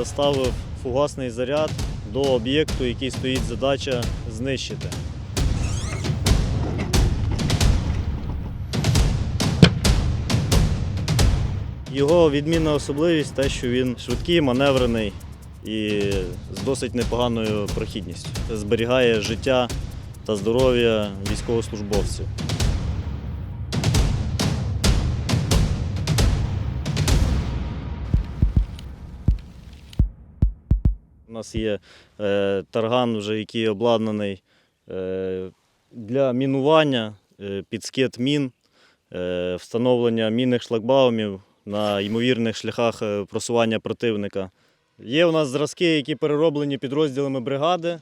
доставив фугасний заряд до об'єкту, який стоїть задача знищити. Його відмінна особливість те, що він швидкий, маневрений і з досить непоганою прохідністю. Зберігає життя та здоров'я військовослужбовців. Нас є е, тарган, вже, який обладнаний е, для мінування, е, підскид мін, е, встановлення мінних шлагбаумів на ймовірних шляхах е, просування противника. Є у нас зразки, які перероблені підрозділами бригади е,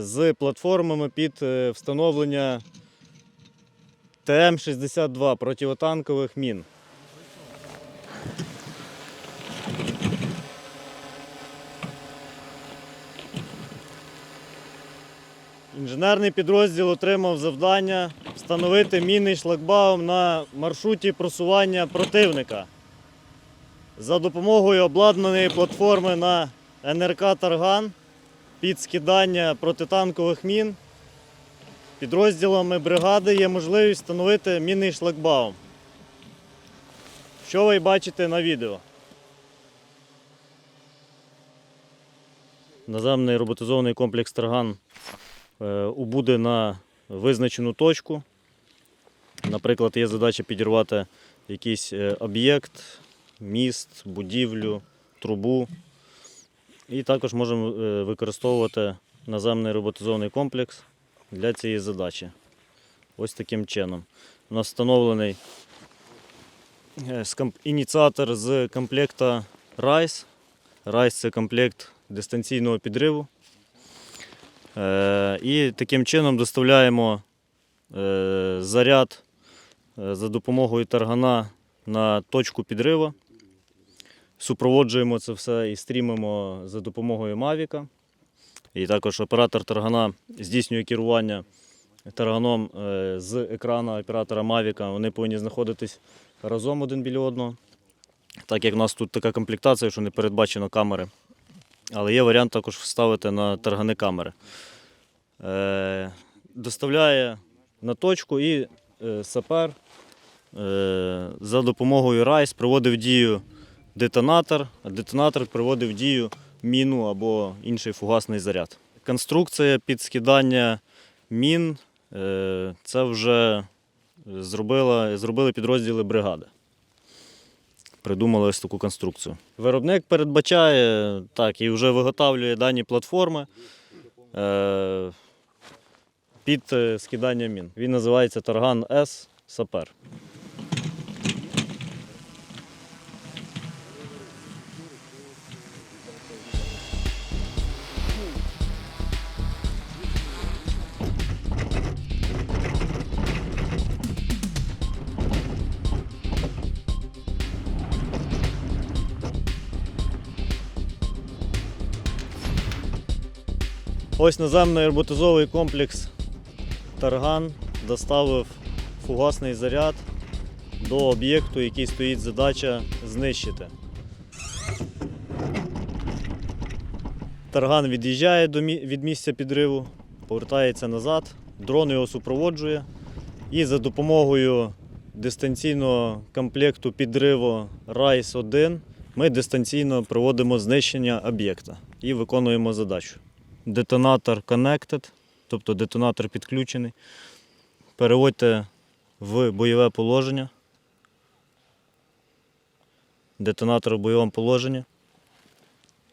з платформами під е, встановлення ТМ-62 противотанкових мін. Інженерний підрозділ отримав завдання встановити мінний шлагбаум на маршруті просування противника. За допомогою обладнаної платформи на НРК Тарган під скидання протитанкових мін підрозділами бригади є можливість встановити мінний шлагбаум. Що ви бачите на відео? Наземний роботизований комплекс Тарган убуде на визначену точку. Наприклад, є задача підірвати якийсь е, об'єкт, міст, будівлю, трубу. І також можемо е, використовувати наземний роботизований комплекс для цієї задачі. Ось таким чином. У нас встановлений е, ініціатор з комплекта RISE. RISE це комплект дистанційного підриву. Е, І таким чином доставляємо е, заряд е, за допомогою таргана на точку підриву. Супроводжуємо це все і стрімимо за допомогою Мавіка. І також оператор таргана здійснює керування тарганом з екрана оператора Мавіка. Вони повинні знаходитись разом один біля одного. Так як в нас тут така комплектація, що не передбачено камери. Але є варіант також вставити на таргани камери. Е, доставляє на точку і е, сапер е, за допомогою RISE проводив дію детонатор, а детонатор приводив дію міну або інший фугасний заряд. Конструкція під скидання мін це вже зробила, зробили підрозділи бригади. Придумали ось таку конструкцію. Виробник передбачає так і вже виготовлює дані платформи е, під е, скидання мін. Він називається Тарган С Сапер. Ось наземний роботизовий комплекс Тарган доставив фугасний заряд до об'єкту, який стоїть задача знищити. Тарган від'їжджає від місця підриву, повертається назад, дрон його супроводжує і за допомогою дистанційного комплекту підриву RISE-1 ми дистанційно проводимо знищення об'єкта і виконуємо задачу детонатор connected, тобто детонатор підключений. Переводьте в бойове положення. Детонатор в бойовому положенні.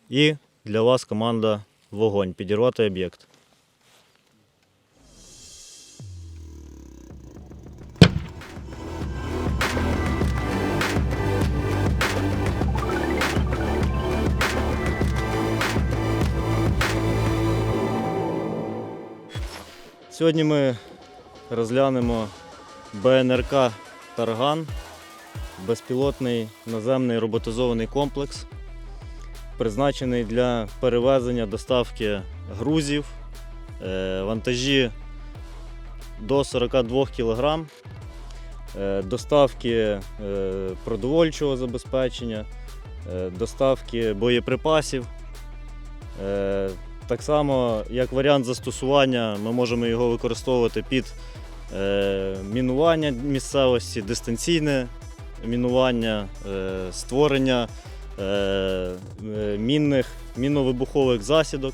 І для вас команда вогонь. Підірвати об'єкт. Сьогодні ми розглянемо БНРК Тарган, безпілотний наземний роботизований комплекс, призначений для перевезення доставки грузів, е, вантажі до 42 кг, е, доставки е, продовольчого забезпечення, доставки боєприпасів. Так само, як варіант застосування, ми можемо його використовувати під е, мінування місцевості, дистанційне мінування, е, створення е, е, мінних, мінно-вибухових засідок.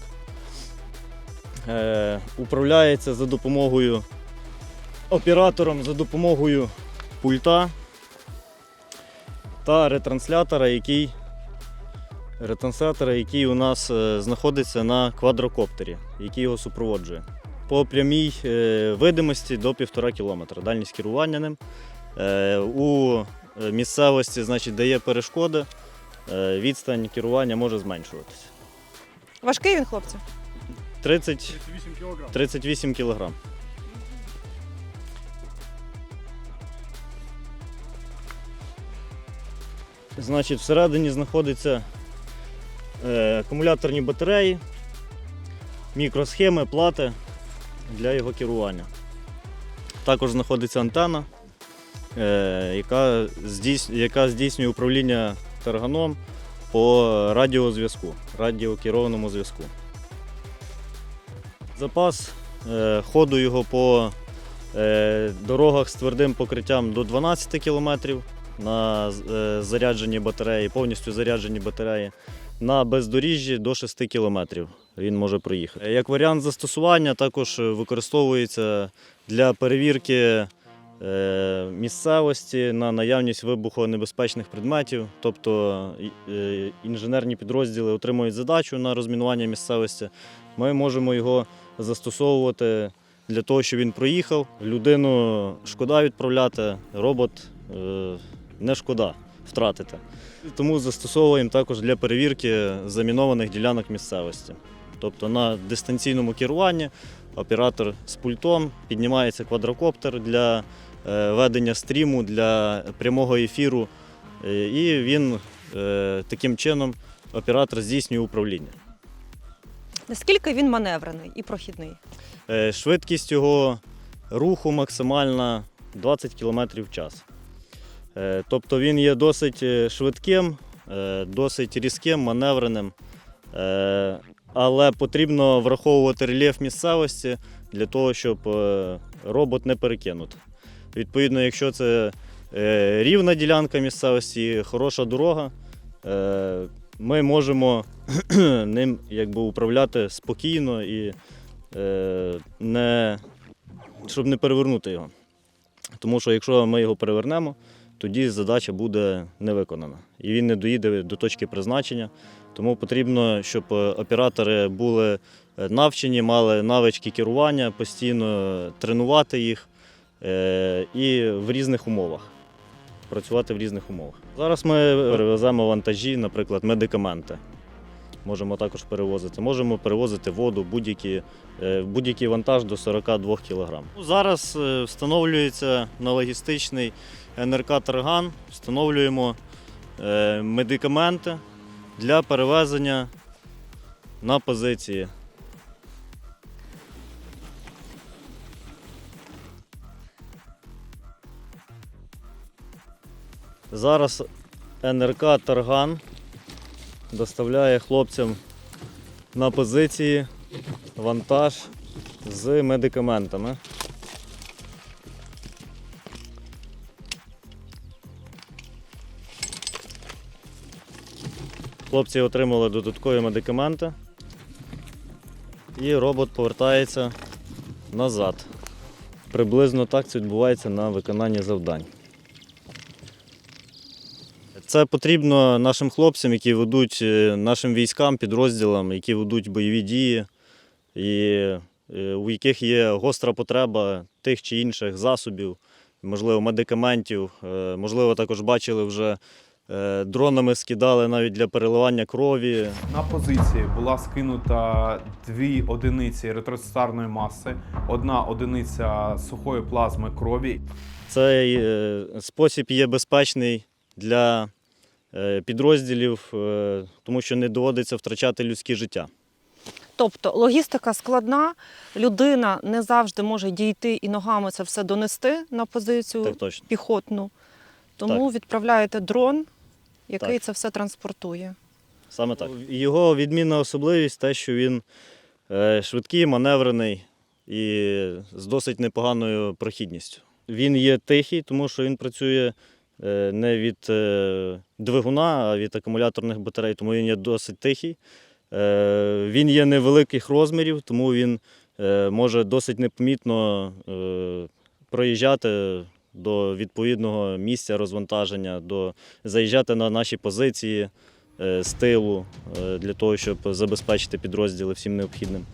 Е, Управляється за допомогою оператором за допомогою пульта та ретранслятора, який, ретранслятора, який у нас е, знаходиться на квадрокоптері, який його супроводжує. По прямій е, видимості до 1,5 км. Дальність керування ним. Е, У місцевості, значить, де є перешкоди, відстань керування може зменшуватися. Важкий він, хлопці? 30, 38 кг. 38 кг. Значить, всередині знаходяться е, акумуляторні батареї, мікросхеми, плати для його керування. Також знаходиться антенна, е, яка, здійснює управління тарганом по радіозв'язку, радіокерованому зв'язку. Запас е, ходу його по е, дорогах з твердим покриттям до 12 км на е, зарядженні батареї, повністю заряджені батареї. На бездоріжжі до 6 км він може проїхати. Як варіант застосування також використовується для перевірки е, місцевості на наявність вибухонебезпечних предметів. Тобто е, інженерні підрозділи отримують задачу на розмінування місцевості. Ми можемо його застосовувати для того, щоб він проїхав. Людину шкода відправляти, робот е, не шкода втратити. Тому застосовуємо також для перевірки замінованих ділянок місцевості. Тобто на дистанційному керуванні оператор з пультом піднімається квадрокоптер для е, ведення стріму, для прямого ефіру, е, і він е, таким чином оператор здійснює управління. Наскільки він маневрений і прохідний? Швидкість його руху максимальна 20 км в час. Е, Тобто він є досить е, швидким, е, досить різким, маневреним. Але потрібно враховувати рельєф місцевості для того, щоб робот не перекинути. Відповідно, якщо це рівна ділянка місцевості, хороша дорога, ми можемо ним якби, управляти спокійно і не, щоб не перевернути його. Тому що якщо ми його перевернемо, тоді задача буде не виконана. І він не доїде до точки призначення. Тому потрібно, щоб е, оператори були е, навчені, мали навички керування, постійно тренувати їх е, і в різних умовах. Працювати в різних умовах. Зараз ми перевеземо вантажі, наприклад, медикаменти. Можемо також перевозити. Можемо перевозити воду, е, будь-який вантаж до 42 кг. Зараз е, встановлюється на логістичний НРК Тарган, встановлюємо е, медикаменти для перевезення на позиції. Зараз НРК Тарган доставляє хлопцям на позиції вантаж з медикаментами. Хлопці отримали додаткові медикаменти, і робот повертається назад. Приблизно так це відбувається на виконанні завдань. Це потрібно нашим хлопцям, які ведуть е, нашим військам, підрозділам, які ведуть бойові дії, і е, у яких є гостра потреба тих чи інших засобів, можливо, медикаментів. Е, Можливо, також бачили вже дронами скидали навіть для переливання крові. На позиції була скинута дві одиниці ретростарної маси, одна одиниця сухої плазми крові. Цей спосіб є безпечний для підрозділів, е, тому що не доводиться втрачати людське життя. Тобто логістика складна, людина не завжди може дійти і ногами це все донести на позицію Так точно. піхотну. Тому відправляєте дрон який Так. це все транспортує. Саме так. Його відмінна особливість те, що він е, швидкий, маневрений і з досить непоганою прохідністю. Він є тихий, тому що він працює е, не від е, двигуна, а від акумуляторних батарей, тому він є досить тихий. Е, Він є невеликих розмірів, тому він е, може досить непомітно е, проїжджати до відповідного місця розвантаження, до, заїжджати на наші позиції е, з тилу е, для того, щоб забезпечити підрозділи всім необхідним.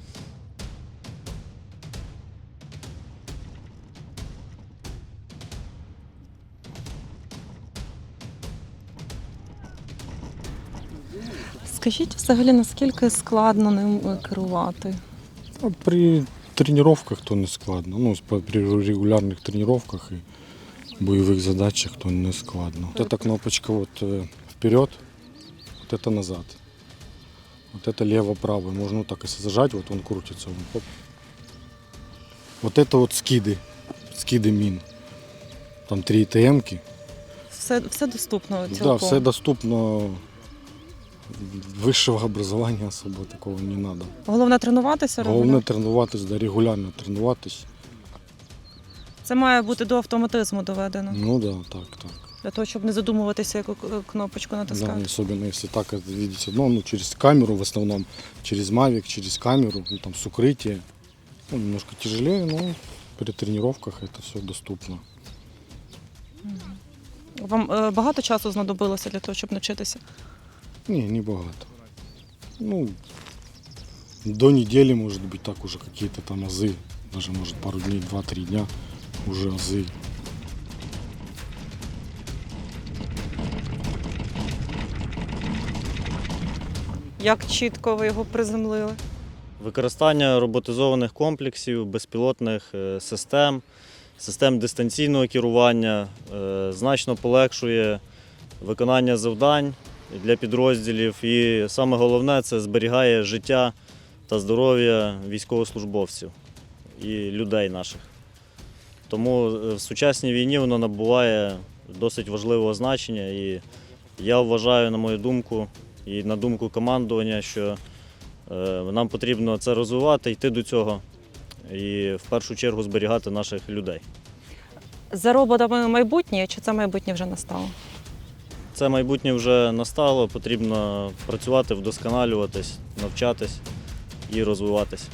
Скажіть взагалі, наскільки складно ним е, керувати? А При тренуваннях то не складно. Ну, спо- при регулярних тренуваннях і бойових задачах то не складно. Вот эта кнопочка вот э, вперед, вот это назад. Вот это лево-право. Можно вот так если зажать, вот он крутится. он хоп. Вот это вот скиды, скиды мин. Там три ТМки. Все, все доступно Да, цілком. все доступно. Высшего образования особо такого не надо. Головне тренуватися. Головне регулярно? тренуватись, да, регулярно тренуватись. Це має бути до автоматизму доведено, Ну да, так, так. для того, щоб не задумуватися, яку е, кнопочку Да, натискати. особенно если так это видите, ну, ну, через камеру в основном, через Mavic, через камеру, ну, там с укрытия. Ну, немножко тяжелее, но при тренировках это все доступно. Вам е, багато часу знадобилося для того, щоб навчитися? Не, не богато. Ну, до недели, может быть, так уже какие-то там азы, даже, может, пару дней, два-три дня уже азы. Як чітко ви його приземлили? Використання роботизованих комплексів, безпілотних е, систем, систем дистанційного керування е, значно полегшує виконання завдань для підрозділів. І саме головне це зберігає життя та здоров'я військовослужбовців і людей наших. Тому е, в сучасній війні воно набуває досить важливого значення. І я вважаю, на мою думку, і на думку командування, що Е, Нам потрібно це розвивати, йти до цього і в першу чергу зберігати наших людей. За роботами майбутнє, чи це майбутнє вже настало? Це майбутнє вже настало, потрібно працювати, вдосконалюватись, навчатись і розвиватись.